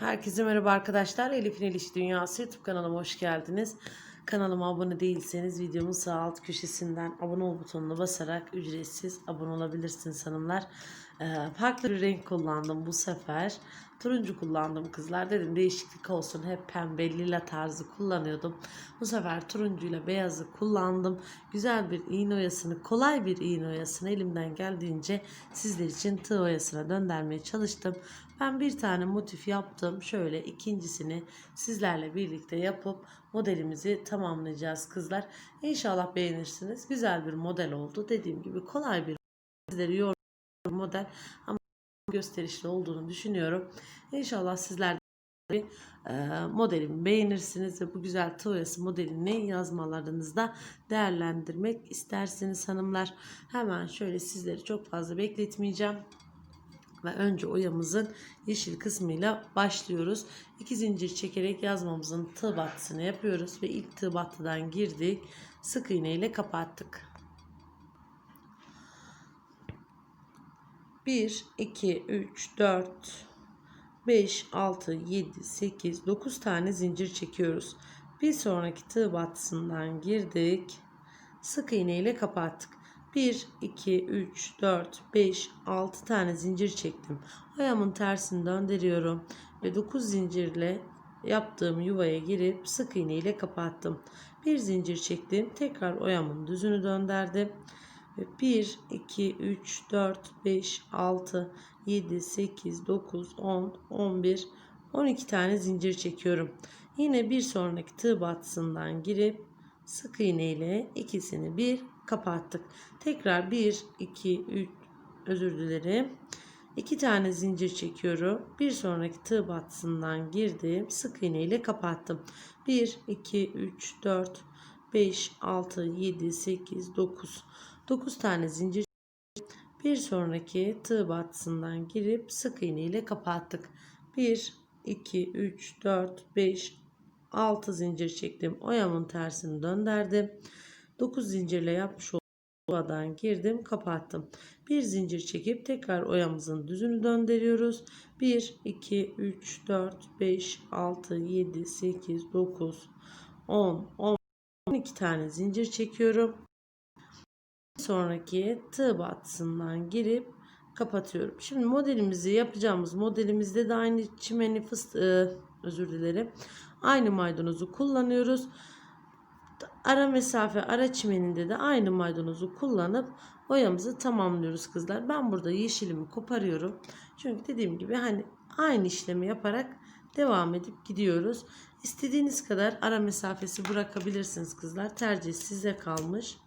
Herkese merhaba arkadaşlar. Elif'in El İş Dünyası YouTube kanalıma hoş geldiniz. Kanalıma abone değilseniz videomun sağ alt köşesinden abone ol butonuna basarak ücretsiz abone olabilirsiniz hanımlar. Ee, farklı bir renk kullandım bu sefer. Turuncu kullandım kızlar. Dedim değişiklik olsun. Hep pembe lila tarzı kullanıyordum. Bu sefer turuncuyla beyazı kullandım. Güzel bir iğne oyasını, kolay bir iğne oyasını elimden geldiğince sizler için tığ oyasına döndürmeye çalıştım. Ben bir tane motif yaptım. Şöyle ikincisini sizlerle birlikte yapıp modelimizi tamamlayacağız kızlar. İnşallah beğenirsiniz. Güzel bir model oldu. Dediğim gibi kolay bir sizleri yor model ama gösterişli olduğunu düşünüyorum. İnşallah sizler de e, modelimi beğenirsiniz ve bu güzel oyası modelini yazmalarınızda değerlendirmek istersiniz hanımlar. Hemen şöyle sizleri çok fazla bekletmeyeceğim. Ve önce oyamızın yeşil kısmıyla başlıyoruz. İki zincir çekerek yazmamızın tığ battısını yapıyoruz ve ilk tığ battıdan girdik. Sık iğne ile kapattık. 1 2 3 4 5 6 7 8 9 tane zincir çekiyoruz. Bir sonraki tığ battısından girdik. Sık iğne ile kapattık. 1, 2, 3, 4, 5, 6 tane zincir çektim. Ayağımın tersini döndürüyorum ve 9 zincirle yaptığım yuvaya girip sık iğne ile kapattım. Bir zincir çektim. Tekrar oyamın düzünü döndürdüm. 1, 2, 3, 4, 5, 6, 7, 8, 9, 10, 11, 12 tane zincir çekiyorum. Yine bir sonraki tığ batısından girip sık iğne ile ikisini bir kapattık. Tekrar 1, 2, 3 özür dilerim. 2 tane zincir çekiyorum. Bir sonraki tığ batısından girdim. Sık iğne ile kapattım. 1, 2, 3, 4, 5, 6, 7, 8, 9. 9 tane zincir bir sonraki tığ batısından girip sık iğne ile kapattık. 1, 2, 3, 4, 5, 6 zincir çektim. Oyamın tersini döndürdüm. 9 zincirle yapmış olduğum girdim kapattım. Bir zincir çekip tekrar oyamızın düzünü döndürüyoruz. 1, 2, 3, 4, 5, 6, 7, 8, 9, 10, 12 tane zincir çekiyorum. Sonraki tığ batısından girip kapatıyorum. Şimdi modelimizi yapacağımız modelimizde de aynı çimeni fıstığı özür dilerim. Aynı maydanozu kullanıyoruz. Ara mesafe ara çimeninde de aynı maydanozu kullanıp oyamızı tamamlıyoruz kızlar. Ben burada yeşilimi koparıyorum. Çünkü dediğim gibi hani aynı işlemi yaparak devam edip gidiyoruz. İstediğiniz kadar ara mesafesi bırakabilirsiniz kızlar. Tercih size kalmış.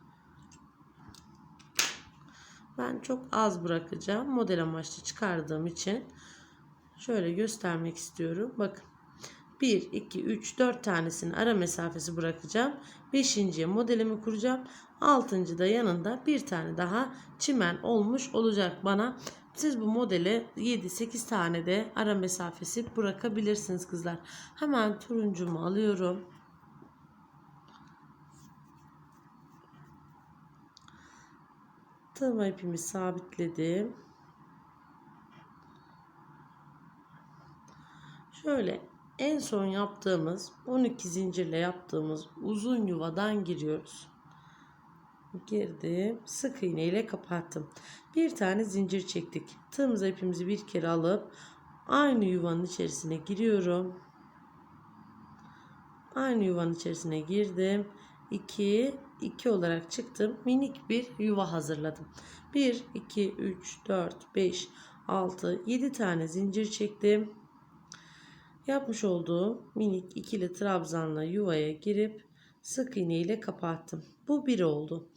Ben çok az bırakacağım. Model amaçlı çıkardığım için şöyle göstermek istiyorum. Bakın 1, 2, 3, 4 tanesini ara mesafesi bırakacağım. 5. modelimi kuracağım. 6. da yanında bir tane daha çimen olmuş olacak bana. Siz bu modele 7-8 tane de ara mesafesi bırakabilirsiniz kızlar. Hemen turuncumu alıyorum. Tığma ipimi sabitledim. Şöyle en son yaptığımız 12 zincirle yaptığımız uzun yuvadan giriyoruz. Girdim. Sık iğne ile kapattım. Bir tane zincir çektik. Tığımıza ipimizi bir kere alıp aynı yuvanın içerisine giriyorum. Aynı yuvanın içerisine girdim. 2 2 olarak çıktım. Minik bir yuva hazırladım. 1 2 3 4 5 6 7 tane zincir çektim. Yapmış olduğum minik ikili trabzanla yuvaya girip sık iğne ile kapattım. Bu bir oldu.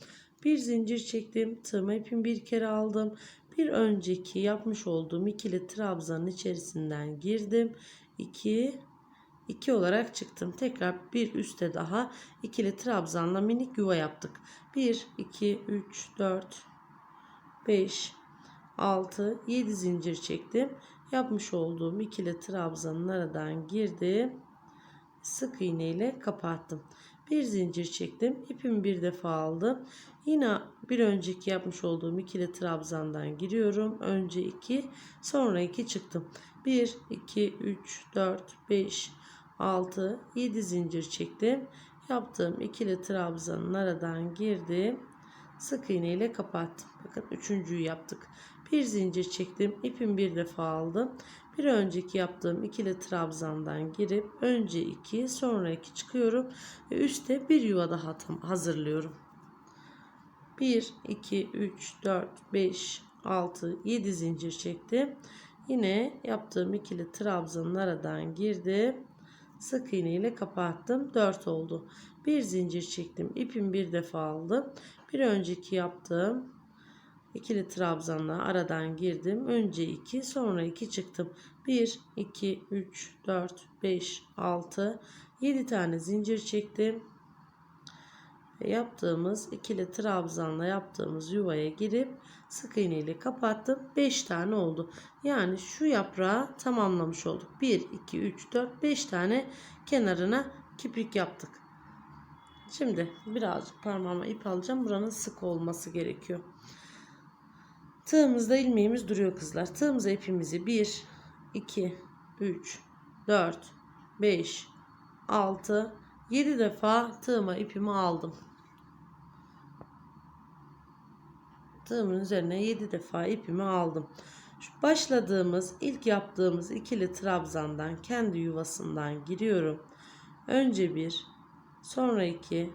Bir zincir çektim. Tığma ipimi bir kere aldım. Bir önceki yapmış olduğum ikili trabzanın içerisinden girdim. 2 2 olarak çıktım. Tekrar bir üste daha ikili trabzanla minik yuva yaptık. 1 2 3 4 5 6 7 zincir çektim yapmış olduğum ikili trabzanın aradan girdim. Sık iğne ile kapattım. Bir zincir çektim. ipimi bir defa aldım. Yine bir önceki yapmış olduğum ikili trabzandan giriyorum. Önce 2 sonra 2 çıktım. 1 2 3 4 5 6 7 zincir çektim. Yaptığım ikili trabzanın aradan girdim. Sık iğne ile kapattım. Bakın üçüncüyü yaptık. Bir zincir çektim. ipimi bir defa aldım. Bir önceki yaptığım ikili trabzandan girip önce 2 sonra 2 çıkıyorum ve üstte bir yuva daha tam hazırlıyorum. 1 2 3 4 5 6 7 zincir çektim. Yine yaptığım ikili trabzanın aradan girdim. Sık iğne ile kapattım. 4 oldu. Bir zincir çektim. ipimi bir defa aldım. Bir önceki yaptığım ikili trabzanla aradan girdim. Önce 2 sonra 2 çıktım. 1 2 3 4 5 6 7 tane zincir çektim. Yaptığımız ikili trabzanla yaptığımız yuvaya girip sık iğne ile kapattım. 5 tane oldu. Yani şu yaprağı tamamlamış olduk. 1 2 3 4 5 tane kenarına kiprik yaptık. Şimdi birazcık parmağıma ip alacağım. Buranın sık olması gerekiyor. Tığımızda ilmeğimiz duruyor kızlar. Tığımıza ipimizi 1, 2, 3, 4, 5, 6, 7 defa tığıma ipimi aldım. Tığımın üzerine 7 defa ipimi aldım. Şu başladığımız ilk yaptığımız ikili trabzandan kendi yuvasından giriyorum. Önce bir, sonra iki,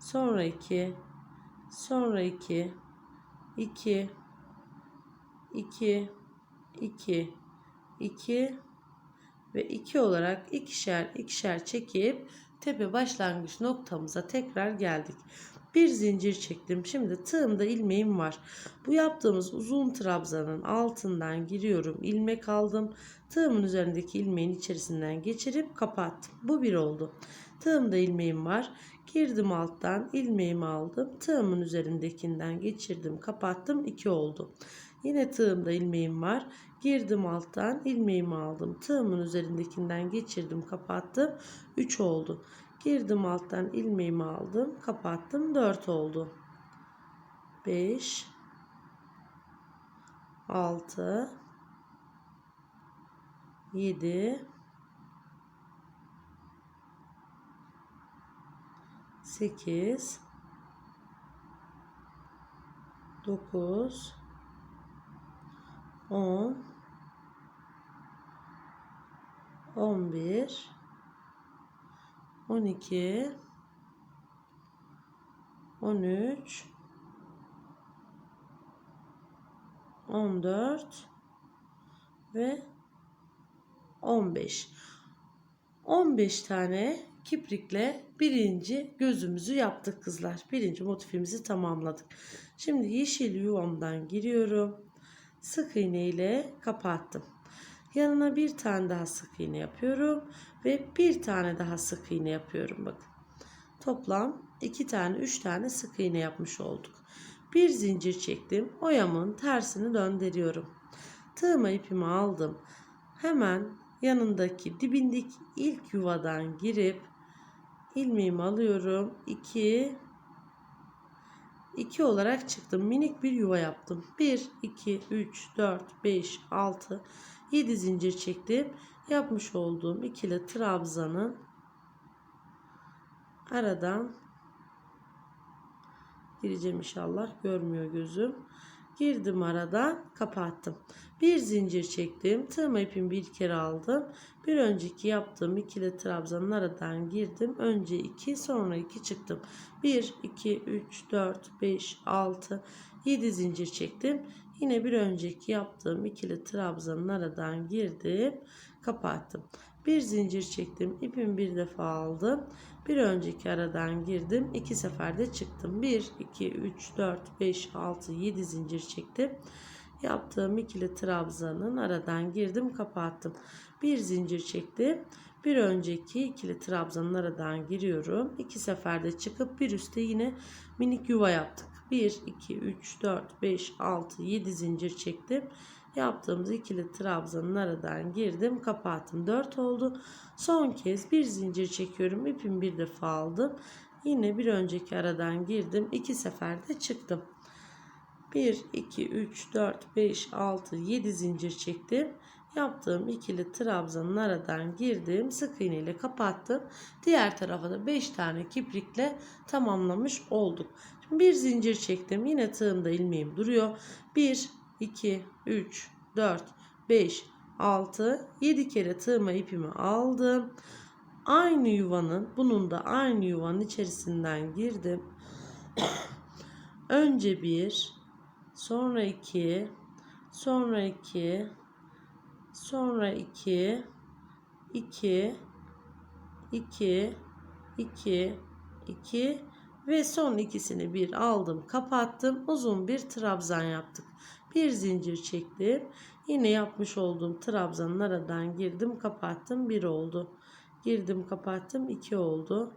sonra iki, sonra iki, iki, iki, iki, iki. Ve iki olarak ikişer ikişer çekip tepe başlangıç noktamıza tekrar geldik. Bir zincir çektim. Şimdi tığımda ilmeğim var. Bu yaptığımız uzun trabzanın altından giriyorum. ilmek aldım. Tığımın üzerindeki ilmeğin içerisinden geçirip kapattım. Bu bir oldu. Tığımda ilmeğim var. Girdim alttan ilmeğimi aldım. Tığımın üzerindekinden geçirdim. Kapattım. 2 oldu. Yine tığımda ilmeğim var. Girdim alttan ilmeğimi aldım. Tığımın üzerindekinden geçirdim. Kapattım. 3 oldu. Girdim alttan ilmeğimi aldım. Kapattım. 4 oldu. 5 6 7 8 9 10 11 12 13 14 ve 15 15 tane kiprikle birinci gözümüzü yaptık kızlar. Birinci motifimizi tamamladık. Şimdi yeşil yuvamdan giriyorum. Sık iğne ile kapattım. Yanına bir tane daha sık iğne yapıyorum ve bir tane daha sık iğne yapıyorum bakın. Toplam iki tane üç tane sık iğne yapmış olduk. Bir zincir çektim. Oyamın tersini döndürüyorum. Tığıma ipimi aldım. Hemen yanındaki dibindeki ilk yuvadan girip ilmeğimi alıyorum. 2 2 olarak çıktım. Minik bir yuva yaptım. 1 2 3 4 5 6 7 zincir çektim. Yapmış olduğum ikili trabzanın aradan gireceğim inşallah. Görmüyor gözüm. Girdim aradan kapattım. Bir zincir çektim. Tığım ipimi bir kere aldım. Bir önceki yaptığım ikili trabzanın aradan girdim. Önce 2 sonra 2 çıktım. 1 2 3 4 5 6 7 zincir çektim. Yine bir önceki yaptığım ikili trabzanın aradan girdim. Kapattım. Bir zincir çektim. ipimi bir defa aldım. Bir önceki aradan girdim. iki seferde çıktım. 1, 2, 3, 4, 5, 6, 7 zincir çektim. Yaptığım ikili trabzanın aradan girdim kapattım. Bir zincir çektim. Bir önceki ikili trabzanın aradan giriyorum. iki seferde çıkıp bir üstte yine minik yuva yaptık. 1, 2, 3, 4, 5, 6, 7 zincir çektim. Yaptığımız ikili trabzanın aradan girdim kapattım 4 oldu. Son kez bir zincir çekiyorum ipimi bir defa aldım. Yine bir önceki aradan girdim. iki seferde çıktım. 1, 2, 3, 4, 5, 6, 7 zincir çektim. yaptığım ikili trabzanın aradan girdim. Sık iğne ile kapattım. Diğer tarafa da 5 tane kiprikle tamamlamış olduk. Bir zincir çektim. Yine tığımda ilmeğim duruyor. 1, 2, 3, 4, 5, 6, 7 kere tığıma ipimi aldım. Aynı yuvanın, bunun da aynı yuvanın içerisinden girdim. Önce bir, sonra iki, sonra iki, sonra iki, iki, iki, iki, iki ve son ikisini bir aldım, kapattım. Uzun bir trabzan yaptık. Bir zincir çektim. Yine yapmış olduğum trabzanın aradan girdim, kapattım. Bir oldu. Girdim, kapattım. 2 oldu.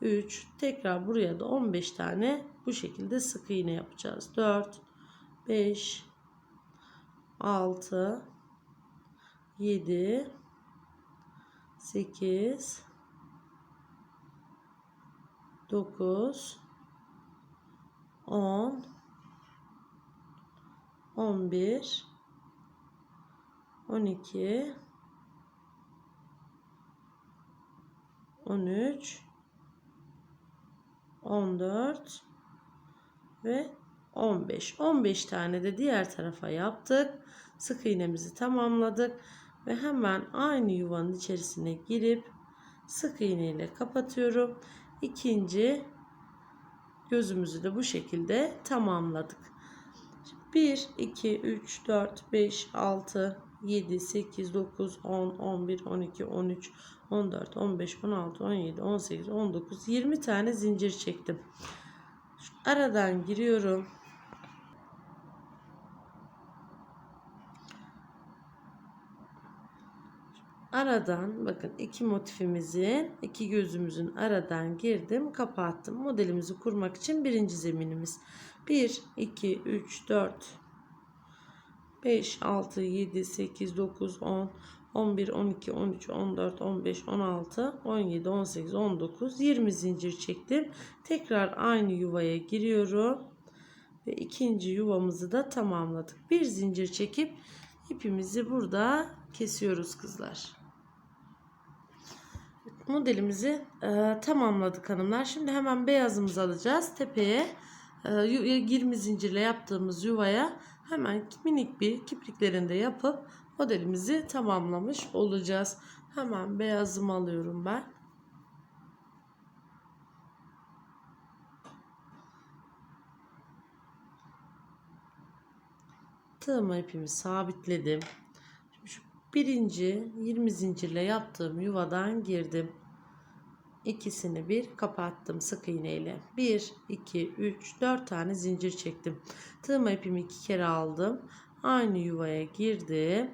3. Tekrar buraya da 15 tane bu şekilde sık iğne yapacağız. 4 5 6 7 8 9 10 11 12 13 14 ve 15 15 tane de diğer tarafa yaptık. Sık iğnemizi tamamladık ve hemen aynı yuvanın içerisine girip sık iğne ile kapatıyorum ikinci gözümüzü de bu şekilde tamamladık. 1 2 3 4 5 6 7 8 9 10 11 12 13 14 15 16 17 18 19 20 tane zincir çektim. Aradan giriyorum aradan bakın iki motifimizin iki gözümüzün aradan girdim kapattım. Modelimizi kurmak için birinci zeminimiz. 1 2 3 4 5 6 7 8 9 10 11 12 13 14 15 16 17 18 19 20 zincir çektim. Tekrar aynı yuvaya giriyorum. Ve ikinci yuvamızı da tamamladık. Bir zincir çekip ipimizi burada kesiyoruz kızlar modelimizi e, tamamladık hanımlar. Şimdi hemen beyazımızı alacağız. Tepeye e, 20 zincirle yaptığımız yuvaya hemen minik bir kipriklerinde yapıp modelimizi tamamlamış olacağız. Hemen beyazımı alıyorum ben. Tığıma ipimi sabitledim. Birinci 20 zincirle yaptığım yuvadan girdim. İkisini bir kapattım sık iğne ile. 1, 2, 3, 4 tane zincir çektim. Tığıma ipimi iki kere aldım. Aynı yuvaya girdim.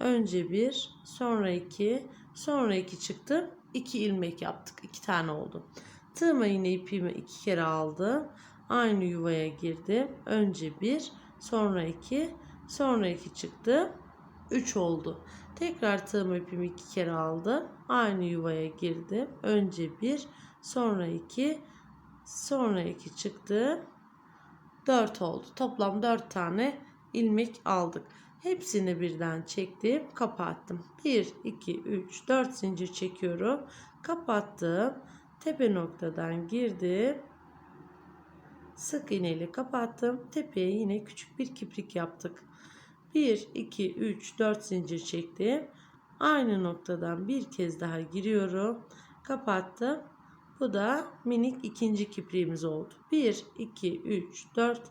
Önce bir, sonra iki, sonra iki çıktım. 2 ilmek yaptık. 2 tane oldu. Tığıma yine ipimi iki kere aldım. Aynı yuvaya girdim. Önce bir, sonra iki, sonra iki çıktı. 3 oldu. Tekrar tığım ipimi iki kere aldım. Aynı yuvaya girdim. Önce bir, sonra iki, sonra iki çıktı. 4 oldu. Toplam 4 tane ilmek aldık. Hepsini birden çektim, kapattım. 1, 2, 3, 4 zincir çekiyorum. Kapattım. Tepe noktadan girdim. Sık iğne ile kapattım. Tepeye yine küçük bir kiprik yaptık. 1, 2, 3, 4 zincir çektim. Aynı noktadan bir kez daha giriyorum. Kapattım. Bu da minik ikinci kipriğimiz oldu. 1, 2, 3, 4,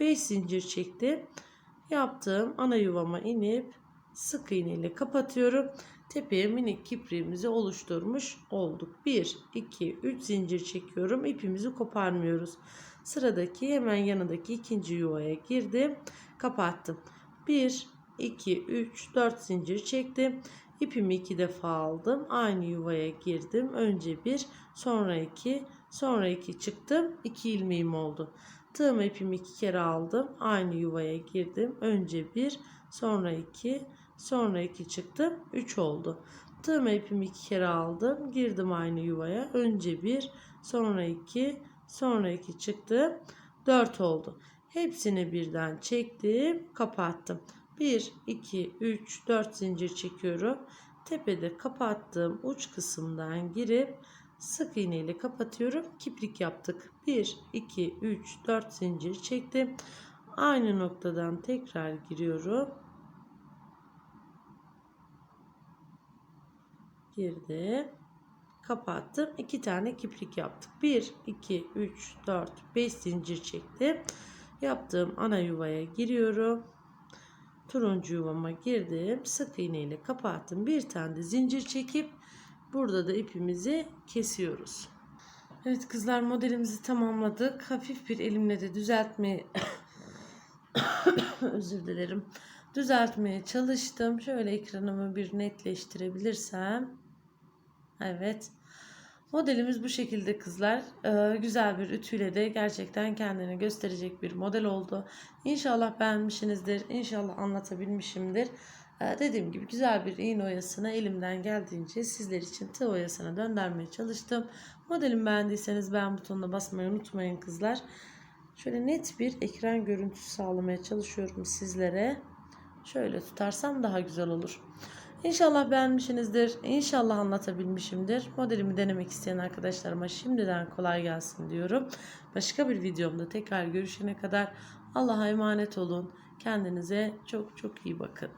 5 zincir çektim. Yaptığım ana yuvama inip sık iğne ile kapatıyorum. Tepeye minik kipriğimizi oluşturmuş olduk. 1, 2, 3 zincir çekiyorum. İpimizi koparmıyoruz. Sıradaki hemen yanındaki ikinci yuvaya girdim. Kapattım. 1, 2, 3, 4 zincir çektim. İpimi iki defa aldım. Aynı yuvaya girdim. Önce bir, sonra iki, sonra iki çıktım. 2 ilmeğim oldu. Tığım ipimi iki kere aldım. Aynı yuvaya girdim. Önce bir, sonra iki, sonra iki çıktım. 3 oldu. Tığım ipimi iki kere aldım. Girdim aynı yuvaya. Önce bir, sonra iki, sonra iki çıktı. 4 oldu. Hepsini birden çektim, kapattım. 1, 2, 3, 4 zincir çekiyorum. Tepede kapattığım uç kısımdan girip sık iğne ile kapatıyorum. Kiprik yaptık. 1, 2, 3, 4 zincir çektim. Aynı noktadan tekrar giriyorum. Girdim. Kapattım. 2 tane kiprik yaptık. 1, 2, 3, 4, 5 zincir çektim. Yaptığım ana yuvaya giriyorum. Turuncu yuvama girdim. Sık iğne ile kapattım. Bir tane de zincir çekip burada da ipimizi kesiyoruz. Evet kızlar modelimizi tamamladık. Hafif bir elimle de düzeltmeye özür dilerim. Düzeltmeye çalıştım. Şöyle ekranımı bir netleştirebilirsem. Evet. Modelimiz bu şekilde kızlar. Ee, güzel bir ütüyle de gerçekten kendini gösterecek bir model oldu. İnşallah beğenmişsinizdir. İnşallah anlatabilmişimdir. Ee, dediğim gibi güzel bir iğne oyasına elimden geldiğince sizler için tığ oyasına döndürmeye çalıştım. Modelimi beğendiyseniz beğen butonuna basmayı unutmayın kızlar. Şöyle net bir ekran görüntüsü sağlamaya çalışıyorum sizlere. Şöyle tutarsam daha güzel olur. İnşallah beğenmişsinizdir. İnşallah anlatabilmişimdir. Modelimi denemek isteyen arkadaşlarıma şimdiden kolay gelsin diyorum. Başka bir videomda tekrar görüşene kadar Allah'a emanet olun. Kendinize çok çok iyi bakın.